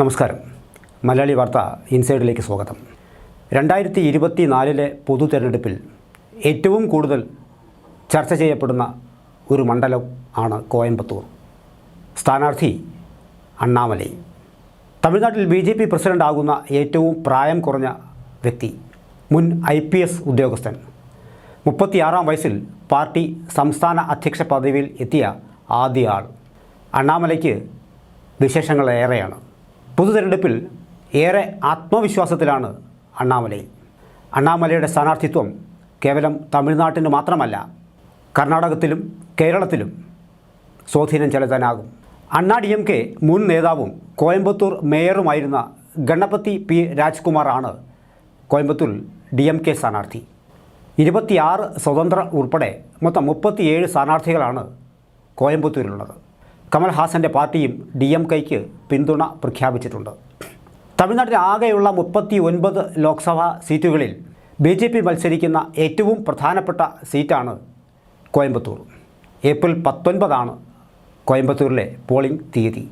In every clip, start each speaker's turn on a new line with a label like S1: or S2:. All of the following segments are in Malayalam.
S1: നമസ്കാരം. മലയാളി വാർത്ത ഇൻസൈഡിലേക്ക് സ്വാഗതം. രണ്ടായിരത്തി ഇരുപത്തി നാലിലെ പൊതു തെരഞ്ഞെടുപ്പിൽ ഏറ്റവും കൂടുതൽ ചർച്ച ചെയ്യപ്പെടുന്ന ഒരു മണ്ഡലം ആണ് കോയമ്പത്തൂർ. സ്ഥാനാർത്ഥി അണ്ണാമലൈ. തമിഴ്നാട്ടിൽ ബി ജെ പി പ്രസിഡന്റ് ആകുന്ന ഏറ്റവും പ്രായം കുറഞ്ഞ വ്യക്തി മുൻ ഐ പി എസ് ഉദ്യോഗസ്ഥൻ. മുപ്പത്തിയാറാം വയസ്സിൽ പാർട്ടി സംസ്ഥാന അധ്യക്ഷ പദവിയിൽ എത്തിയ ആദ്യ ആൾ. അണ്ണാമലയ്ക്ക് വിശേഷങ്ങൾ ഏറെയാണ്. പൊതു തെരഞ്ഞെടുപ്പിൽ ഏറെ ആത്മവിശ്വാസത്തിലാണ് അണ്ണാമലൈ. അണ്ണാമലയുടെ സ്ഥാനാർത്ഥിത്വം കേവലം തമിഴ്നാട്ടിന് മാത്രമല്ല കർണാടകത്തിലും കേരളത്തിലും സ്വാധീനം ചെലുത്താനാകും. അണ്ണാ ഡി എം കെ മുൻ നേതാവും കോയമ്പത്തൂർ മേയറുമായിരുന്ന ഗണപതി പി രാജ്കുമാറാണ് കോയമ്പത്തൂർ ഡി എം കെ സ്ഥാനാർത്ഥി. ഇരുപത്തിയാറ് സ്വതന്ത്ര ഉൾപ്പെടെ മൊത്തം മുപ്പത്തിയേഴ് സ്ഥാനാർത്ഥികളാണ് കോയമ്പത്തൂരിലുള്ളത്. കമൽഹാസന്റെ പാർട്ടിയും ഡി എം കെയ്ക്ക് പിന്തുണ പ്രഖ്യാപിച്ചിട്ടുണ്ട്. തമിഴ്നാട്ടിൽ ആകെയുള്ള മുപ്പത്തി ഒൻപത് ലോക്സഭാ സീറ്റുകളിൽ ബി ജെ പി മത്സരിക്കുന്ന ഏറ്റവും പ്രധാനപ്പെട്ട സീറ്റാണ് കോയമ്പത്തൂർ. ഏപ്രിൽ പത്തൊൻപതാണ് കോയമ്പത്തൂരിലെ പോളിംഗ് തീയതി.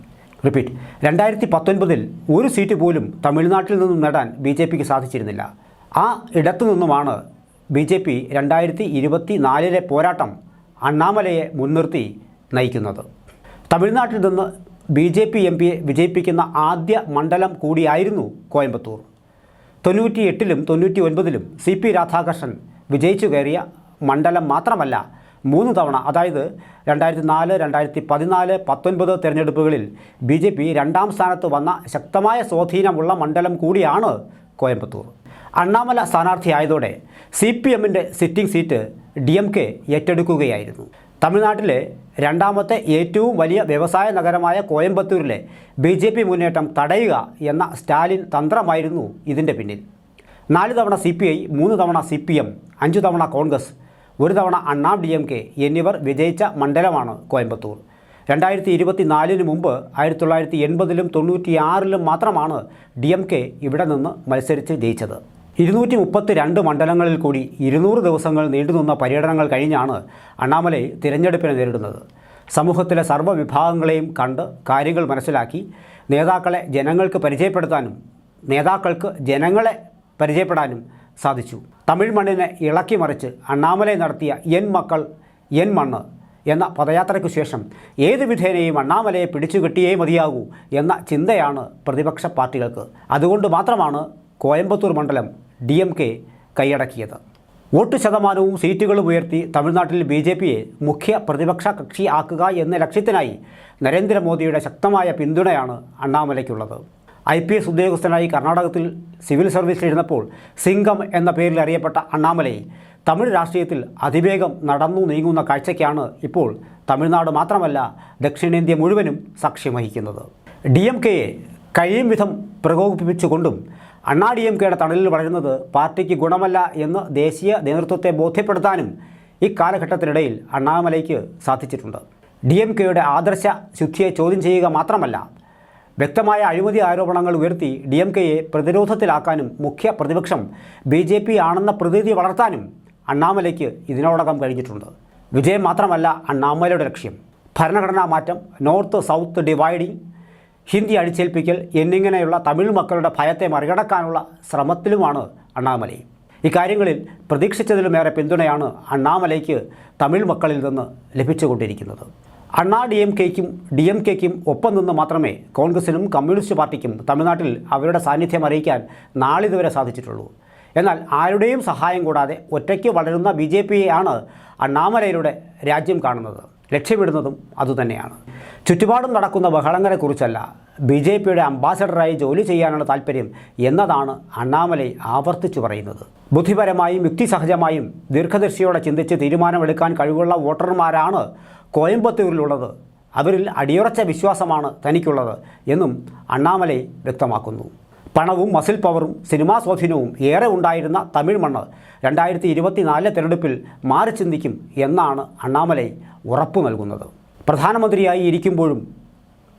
S1: റിപ്പീറ്റ് രണ്ടായിരത്തി പത്തൊൻപതിൽ ഒരു സീറ്റ് പോലും തമിഴ്നാട്ടിൽ നിന്നും നേടാൻ ബി ജെ പിക്ക് സാധിച്ചിരുന്നില്ല. ആ ഇടത്തു നിന്നുമാണ് ബി ജെ പി രണ്ടായിരത്തി ഇരുപത്തി നാലിലെ പോരാട്ടം അണ്ണാമലയെ മുൻനിർത്തി നയിക്കുന്നത്. തമിഴ്നാട്ടിൽ നിന്ന് ബി ജെ പി എം പിയെ വിജയിപ്പിക്കുന്ന ആദ്യ മണ്ഡലം കൂടിയായിരുന്നു കോയമ്പത്തൂർ. തൊണ്ണൂറ്റി എട്ടിലും തൊണ്ണൂറ്റി ഒൻപതിലും സി പി രാധാകൃഷ്ണൻ വിജയിച്ചു കയറിയ മണ്ഡലം മാത്രമല്ല മൂന്ന് തവണ അതായത് രണ്ടായിരത്തി നാല് രണ്ടായിരത്തി പതിനാല് പത്തൊൻപത് തെരഞ്ഞെടുപ്പുകളിൽ ബി ജെ പി രണ്ടാം സ്ഥാനത്ത് വന്ന ശക്തമായ സ്വാധീനമുള്ള മണ്ഡലം കൂടിയാണ് കോയമ്പത്തൂർ. അണ്ണാമല സ്ഥാനാർത്ഥിയായതോടെ സി പി എമ്മിന്റെ sitting seat D M K ഏറ്റെടുക്കുകയായിരുന്നു. തമിഴ്നാട്ടിലെ രണ്ടാമത്തെ ഏറ്റവും വലിയ വ്യവസായ നഗരമായ കോയമ്പത്തൂരിലെ ബി ജെ പി മുന്നേറ്റം തടയുക എന്ന സ്റ്റാലിൻ തന്ത്രമായിരുന്നു ഇതിന്റെ പിന്നിൽ. നാല് തവണ സി പി ഐ മൂന്ന് തവണ സി പി എം അഞ്ച് തവണ കോൺഗ്രസ് ഒരു തവണ അണ്ണാം ഡി എം കെ എന്നിവർ വിജയിച്ച മണ്ഡലമാണ് കോയമ്പത്തൂർ. രണ്ടായിരത്തി ഇരുപത്തി നാലിന് മുമ്പ് ആയിരത്തി തൊള്ളായിരത്തി എൺപതിലും തൊണ്ണൂറ്റിയാറിലും മാത്രമാണ് ഡി എം കെ ഇവിടെ നിന്ന് മത്സരിച്ച് ജയിച്ചത്. ഇരുന്നൂറ്റി മുപ്പത്തി രണ്ട് മണ്ഡലങ്ങളിൽ കൂടി ഇരുന്നൂറ് ദിവസങ്ങൾ നീണ്ടുനിന്ന പര്യടനങ്ങൾ കഴിഞ്ഞാണ് അണ്ണാമലൈ തിരഞ്ഞെടുപ്പിനെ നേരിടുന്നത്. സമൂഹത്തിലെ സർവവിഭാഗങ്ങളെയും കണ്ട് കാര്യങ്ങൾ മനസ്സിലാക്കി നേതാക്കളെ ജനങ്ങൾക്ക് പരിചയപ്പെടുത്താനും നേതാക്കൾക്ക് ജനങ്ങളെ പരിചയപ്പെടാനും സാധിച്ചു. തമിഴ് മണ്ണിനെ ഇളക്കി മറിച്ച് അണ്ണാമലൈ നടത്തിയ എൻ മക്കൾ എൻ മണ്ണ് എന്ന പദയാത്രയ്ക്കു ശേഷം ഏത് വിധേനയും അണ്ണാമലയെ പിടിച്ചു കിട്ടിയേ മതിയാകൂ എന്ന ചിന്തയാണ് പ്രതിപക്ഷ പാർട്ടികൾക്ക്. അതുകൊണ്ട് മാത്രമാണ് കോയമ്പത്തൂർ മണ്ഡലം ഡി എം കെ കൈയടക്കിയത്. വോട്ട് ശതമാനവും സീറ്റുകളും ഉയർത്തി തമിഴ്നാട്ടിൽ ബി ജെ പിയെ മുഖ്യ പ്രതിപക്ഷ കക്ഷി ആക്കുക എന്ന ലക്ഷ്യത്തിനായി നരേന്ദ്രമോദിയുടെ ശക്തമായ പിന്തുണയാണ് അണ്ണാമലയ്ക്കുള്ളത്. ഐ പി എസ് ഉദ്യോഗസ്ഥനായി കർണാടകത്തിൽ സിവിൽ സർവീസിലിരുന്നപ്പോൾ സിംഗം എന്ന പേരിൽ അറിയപ്പെട്ട അണ്ണാമലൈ തമിഴ് രാഷ്ട്രീയത്തിൽ അതിവേഗം നടന്നു നീങ്ങുന്ന കാഴ്ചയ്ക്കാണ് ഇപ്പോൾ തമിഴ്നാട് മാത്രമല്ല ദക്ഷിണേന്ത്യ മുഴുവനും സാക്ഷ്യം വഹിക്കുന്നത്. ഡി എം കെയെ കഴിയും വിധം പ്രകോപിപ്പിച്ചുകൊണ്ടും അണ്ണാ ഡി എം കെയുടെ തണലിൽ വളരുന്നത് പാർട്ടിക്ക് ഗുണമല്ല എന്ന് ദേശീയ നേതൃത്വത്തെ ബോധ്യപ്പെടുത്താനും ഈ കാലഘട്ടത്തിനിടയിൽ അണ്ണാമലയ്ക്ക് സാധിച്ചിട്ടുണ്ട്. ഡി എം കെയുടെ ആദർശ ശുദ്ധിയെ ചോദ്യം ചെയ്യുക മാത്രമല്ല വ്യക്തമായ അഴിമതി ആരോപണങ്ങൾ ഉയർത്തി ഡി എം കെയെ പ്രതിരോധത്തിലാക്കാനും മുഖ്യ പ്രതിപക്ഷം ബി ജെ പി ആണെന്ന പ്രതീതി വളർത്താനും അണ്ണാമലയ്ക്ക് ഇതിനോടകം കഴിഞ്ഞിട്ടുണ്ട്. വിജയം മാത്രമല്ല അണ്ണാമലയുടെ ലക്ഷ്യം. ഭരണഘടനാ മാറ്റം നോർത്ത് സൗത്ത് ഡിവൈഡിംഗ് ഹിന്ദി അടിച്ചേൽപ്പിക്കൽ എന്നിങ്ങനെയുള്ള തമിഴ് മക്കളുടെ ഭയത്തെ മറികടക്കാനുള്ള ശ്രമത്തിലുമാണ് അണ്ണാമലൈ. ഇക്കാര്യങ്ങളിൽ പ്രതീക്ഷിച്ചതിലുമേറെ പിന്തുണയാണ് അണ്ണാമലൈക്ക് തമിഴ് മക്കളിൽ നിന്ന് ലഭിച്ചുകൊണ്ടിരിക്കുന്നത്. അണ്ണാ ഡി എം കെയ്ക്കും ഡി എം കെയ്ക്കും ഒപ്പം നിന്ന് മാത്രമേ കോൺഗ്രസിനും കമ്മ്യൂണിസ്റ്റ് പാർട്ടിക്കും തമിഴ്നാട്ടിൽ അവരുടെ സാന്നിധ്യം അറിയിക്കാൻ നാളിതുവരെ സാധിച്ചിട്ടുള്ളൂ. എന്നാൽ ആരുടെയും സഹായം കൂടാതെ ഒറ്റയ്ക്ക് വളരുന്ന ബി ജെ പിയെയാണ് അണ്ണാമലയിലൂടെ രാജ്യം കാണുന്നത്. ലക്ഷ്യമിടുന്നതും അതുതന്നെയാണ്. ചുറ്റുപാടും നടക്കുന്ന ബഹളങ്ങളെക്കുറിച്ചല്ല ബി ജെ പിയുടെ അംബാസഡറായി ജോലി ചെയ്യാനാണ് താല്പര്യം എന്നതാണ് അണ്ണാമലൈ ആവർത്തിച്ചു പറയുന്നത്. ബുദ്ധിപരമായും യുക്തിസഹജമായും ദീർഘദർശിയോടെ ചിന്തിച്ച് തീരുമാനമെടുക്കാൻ കഴിവുള്ള വോട്ടർമാരാണ് കോയമ്പത്തൂരിലുള്ളത്. അവരിൽ അടിയുറച്ച വിശ്വാസമാണ് തനിക്കുള്ളത് എന്നും അണ്ണാമലൈ വ്യക്തമാക്കുന്നു. പണവും മസിൽ പവറും സിനിമാ സ്വാധീനവും ഏറെ ഉണ്ടായിരുന്ന തമിഴ് മണ്ണ് രണ്ടായിരത്തി ഇരുപത്തിനാലിലെ തെരഞ്ഞെടുപ്പിൽ മാറി ചിന്തിക്കും എന്നാണ് അണ്ണാമലൈ ഉറപ്പു നൽകുന്നത്. പ്രധാനമന്ത്രിയായി ഇരിക്കുമ്പോഴും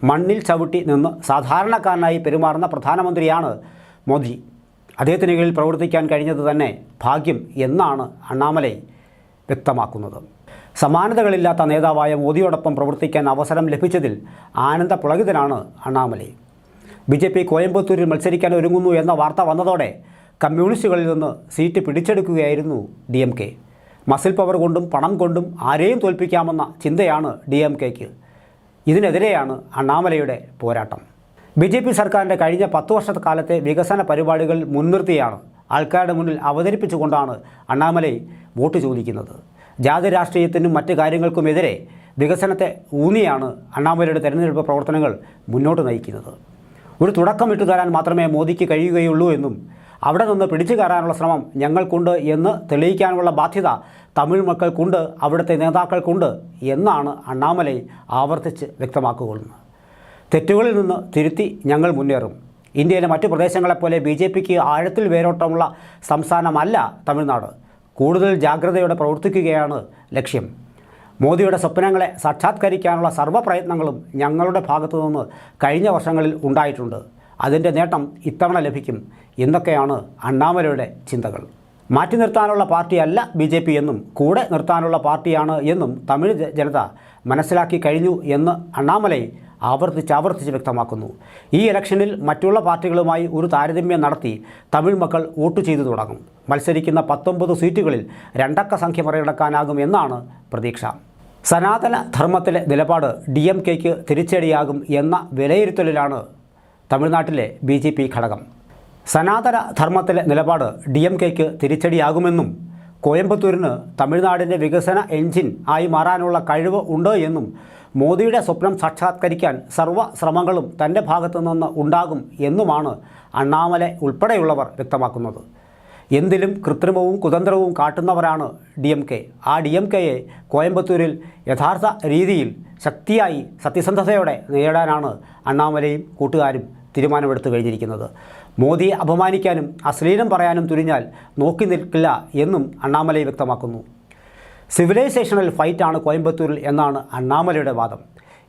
S1: മണ്ണിൽ ചവിട്ടി നിന്ന് സാധാരണക്കാരനായി പെരുമാറുന്ന പ്രധാനമന്ത്രിയാണ് മോദി. അദ്ദേഹത്തിന് കീഴിൽ പ്രവർത്തിക്കാൻ കഴിഞ്ഞത് തന്നെ ഭാഗ്യം എന്നാണ് അണ്ണാമലൈ വ്യക്തമാക്കുന്നത്. സമാനതകളില്ലാത്ത നേതാവായ മോദിയോടൊപ്പം പ്രവർത്തിക്കാൻ അവസരം ലഭിച്ചതിൽ ആനന്ദ പുളകിതനാണ് അണ്ണാമലൈ. ബി ജെ പി കോയമ്പത്തൂരിൽ മത്സരിക്കാൻ ഒരുങ്ങുന്നു എന്ന വാർത്ത വന്നതോടെ കമ്മ്യൂണിസ്റ്റുകളിൽ നിന്ന് seat പിടിച്ചെടുക്കുകയായിരുന്നു D M K. Muscle power കൊണ്ടും പണം കൊണ്ടും ആരെയും തോൽപ്പിക്കാമെന്ന ചിന്തയാണ് ഡി എം കെക്ക് ഇതിനെതിരെയാണ് അണ്ണാമലയുടെ പോരാട്ടം. ബി ജെ പി സർക്കാരിന്റെ കഴിഞ്ഞ പത്ത് വർഷക്കാലത്തെ വികസന പരിപാടികൾ മുൻനിർത്തിയാണ് ആൾക്കാരുടെ മുന്നിൽ അവതരിപ്പിച്ചുകൊണ്ടാണ് അണ്ണാമലൈ വോട്ട് ചോദിക്കുന്നത്. ജാതി രാഷ്ട്രീയത്തിനും മറ്റ് കാര്യങ്ങൾക്കുമെതിരെ വികസനത്തെ ഊന്നിയാണ് അണ്ണാമലയുടെ തെരഞ്ഞെടുപ്പ് പ്രവർത്തനങ്ങൾ മുന്നോട്ട് നയിക്കുന്നത്. ഒരു തുടക്കം തരാൻ മാത്രമേ മോദിക്ക് കഴിയുകയുള്ളൂ എന്നും അവിടെ നിന്ന് പിടിച്ചു കയറാനുള്ള ശ്രമം ഞങ്ങൾക്കുണ്ട് എന്ന് തെളിയിക്കാനുള്ള ബാധ്യത തമിഴ് മക്കൾക്കുണ്ട് അവിടുത്തെ നേതാക്കൾക്കുണ്ട് എന്നാണ് അണ്ണാമലൈ ആവർത്തിച്ച് വ്യക്തമാക്കുകൊള്ളുന്നത് തെറ്റുകളിൽ നിന്ന് തിരുത്തി ഞങ്ങൾ മുന്നേറും. ഇന്ത്യയിലെ മറ്റു പ്രദേശങ്ങളെപ്പോലെ ബി ജെ പിക്ക് ആഴത്തിൽ വേരോട്ടമുള്ള സംസ്ഥാനമല്ല തമിഴ്നാട്. കൂടുതൽ ജാഗ്രതയോടെ പ്രവർത്തിക്കുകയാണ് ലക്ഷ്യം. മോദിയുടെ സ്വപ്നങ്ങളെ സാക്ഷാത്കരിക്കാനുള്ള സർവ പ്രയത്നങ്ങളും ഞങ്ങളുടെ ഭാഗത്തു നിന്ന് കഴിഞ്ഞ വർഷങ്ങളിൽ ഉണ്ടായിട്ടുണ്ട്. അതിന്റെ നേട്ടം ഇത്തവണ ലഭിക്കും എന്നൊക്കെയാണ് അണ്ണാമലയുടെ ചിന്തകൾ. മാറ്റി നിർത്താനുള്ള പാർട്ടിയല്ല ബി ജെ പി എന്നും കൂടെ നിർത്താനുള്ള പാർട്ടിയാണ് എന്നും തമിഴ് ജനത മനസ്സിലാക്കി കഴിഞ്ഞു എന്ന് അണ്ണാമലൈ ആവർത്തിച്ച് ആവർത്തിച്ച് വ്യക്തമാക്കുന്നു. ഈ ഇലക്ഷനിൽ മറ്റുള്ള പാർട്ടികളുമായി ഒരു താരതമ്യം നടത്തി തമിഴ് മക്കൾ വോട്ട് ചെയ്തു തുടങ്ങും. മത്സരിക്കുന്ന പത്തൊമ്പത് സീറ്റുകളിൽ രണ്ടക്ക സംഖ്യ മറികടക്കാനാകും എന്നാണ് പ്രതീക്ഷ. സനാതന ധർമ്മത്തിലെ നിലപാട് ഡി എം കെക്ക് തിരിച്ചടിയാകും എന്ന വിലയിരുത്തലിലാണ് തമിഴ്നാട്ടിലെ ബി ജെ പി ഘടകം. സനാതന ധർമ്മത്തിലെ നിലപാട് ഡി എം കെക്ക് തിരിച്ചടിയാകുമെന്നും കോയമ്പത്തൂരിന് തമിഴ്നാടിന്റെ വികസന എഞ്ചിൻ ആയി മാറാനുള്ള കഴിവ് ഉണ്ട് എന്നും മോദിയുടെ സ്വപ്നം സാക്ഷാത്കരിക്കാൻ സർവ ശ്രമങ്ങളും തന്റെ ഭാഗത്തു നിന്ന് ഉണ്ടാകും എന്നുമാണ് അണ്ണാമല ഉൾപ്പെടെയുള്ളവർ വ്യക്തമാക്കുന്നത്. എന്തിലും കൃത്രിമവും കുതന്ത്രവും കാട്ടുന്നവരാണ് ഡി എം കെ. ആ ഡി എം കെയെ കോയമ്പത്തൂരിൽ യഥാർത്ഥ രീതിയിൽ ശക്തിയായി സത്യസന്ധതയോടെ നേടാനാണ് അണ്ണാമലയും കൂട്ടുകാരും തീരുമാനമെടുത്തു കഴിഞ്ഞിരിക്കുന്നത്. മോദിയെ അപമാനിക്കാനും അശ്ലീലം പറയാനും തുനിഞ്ഞാൽ നോക്കി നിൽക്കില്ല എന്നും അണ്ണാമലൈ വ്യക്തമാക്കുന്നു. സിവിലൈസേഷണൽ ഫൈറ്റാണ് കോയമ്പത്തൂരിൽ എന്നാണ് അണ്ണാമലയുടെ വാദം.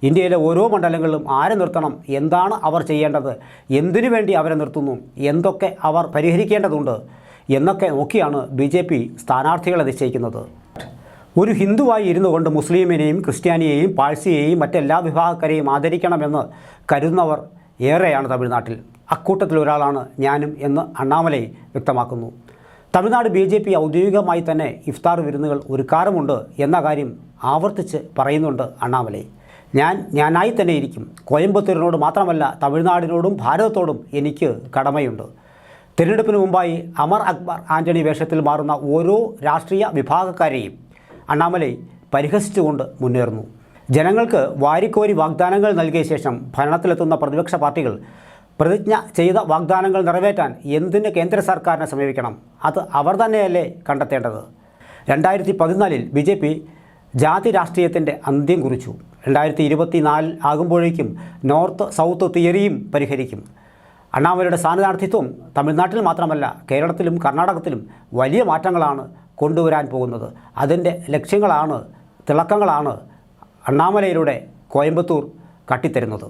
S1: ഇന്ത്യയിലെ ഓരോ മണ്ഡലങ്ങളിലും ആരെ നിർത്തണം എന്താണ് അവർ ചെയ്യേണ്ടത് എന്തിനു വേണ്ടി അവരെ നിർത്തുന്നു എന്തൊക്കെ അവർ പരിഹരിക്കേണ്ടതുണ്ട് എന്നൊക്കെ നോക്കിയാണ് ബി ജെ പി സ്ഥാനാർത്ഥികളെ നിശ്ചയിക്കുന്നത്. ഒരു ഹിന്ദുവായി ഇരുന്നു കൊണ്ട് മുസ്ലിമിനെയും ക്രിസ്ത്യാനിയെയും പാഴ്സിയെയും മറ്റെല്ലാ വിഭാഗക്കാരെയും ആദരിക്കണമെന്ന് കരുതുന്നവർ ഏറെയാണ് തമിഴ്നാട്ടിൽ. അക്കൂട്ടത്തിൽ ഒരാളാണ് ഞാനും എന്ന് അണ്ണാമലൈ വ്യക്തമാക്കുന്നു. തമിഴ്നാട് ബി ജെ പി ഔദ്യോഗികമായി തന്നെ ഇഫ്താർ വിരുന്നുകൾ ഒരുക്കാറുമുണ്ട് എന്ന കാര്യം ആവർത്തിച്ച് പറയുന്നുണ്ട് അണ്ണാമലൈ. ഞാൻ ഞാനായി തന്നെ ഇരിക്കും. കോയമ്പത്തൂരിനോട് മാത്രമല്ല തമിഴ്നാടിനോടും ഭാരതത്തോടും എനിക്ക് കടമയുണ്ട്. തിരഞ്ഞെടുപ്പിന് മുമ്പായി അമർ അക്ബർ ആന്റണി വേഷത്തിൽ മാറുന്ന ഓരോ രാഷ്ട്രീയ വിഭാഗക്കാരെയും അണ്ണാമലൈ പരിഹസിച്ചുകൊണ്ട് മുന്നേറുന്നു. ജനങ്ങൾക്ക് വാരിക്കോരി വാഗ്ദാനങ്ങൾ നൽകിയ ശേഷം ഭരണത്തിലെത്തുന്ന പ്രതിപക്ഷ പാർട്ടികൾ പ്രതിജ്ഞ ചെയ്ത വാഗ്ദാനങ്ങൾ നിറവേറ്റാൻ എന്തിന് കേന്ദ്ര സർക്കാരിനെ സമീപിക്കണം? അത് അവർ തന്നെയല്ലേ കണ്ടെത്തേണ്ടത്? രണ്ടായിരത്തി പതിനാലിൽ ബി ജെ പി ജാതി രാഷ്ട്രീയത്തിന്റെ അന്ത്യം കുറിച്ചു. രണ്ടായിരത്തി ഇരുപത്തി നാലിൽ ആകുമ്പോഴേക്കും നോർത്ത് സൗത്ത് തിയറിയും പരിഹരിക്കും. അണ്ണാമലയുടെ സ്ഥാനാർത്ഥിത്വം തമിഴ്നാട്ടിൽ മാത്രമല്ല കേരളത്തിലും കർണാടകത്തിലും വലിയ മാറ്റങ്ങളാണ് കൊണ്ടുവരാൻ പോകുന്നത്. അതിന്റെ ലക്ഷ്യങ്ങളാണ് തിളക്കങ്ങളാണ് അണ്ണാമലയിലൂടെ കോയമ്പത്തൂർ കാട്ടിത്തരുന്നത്.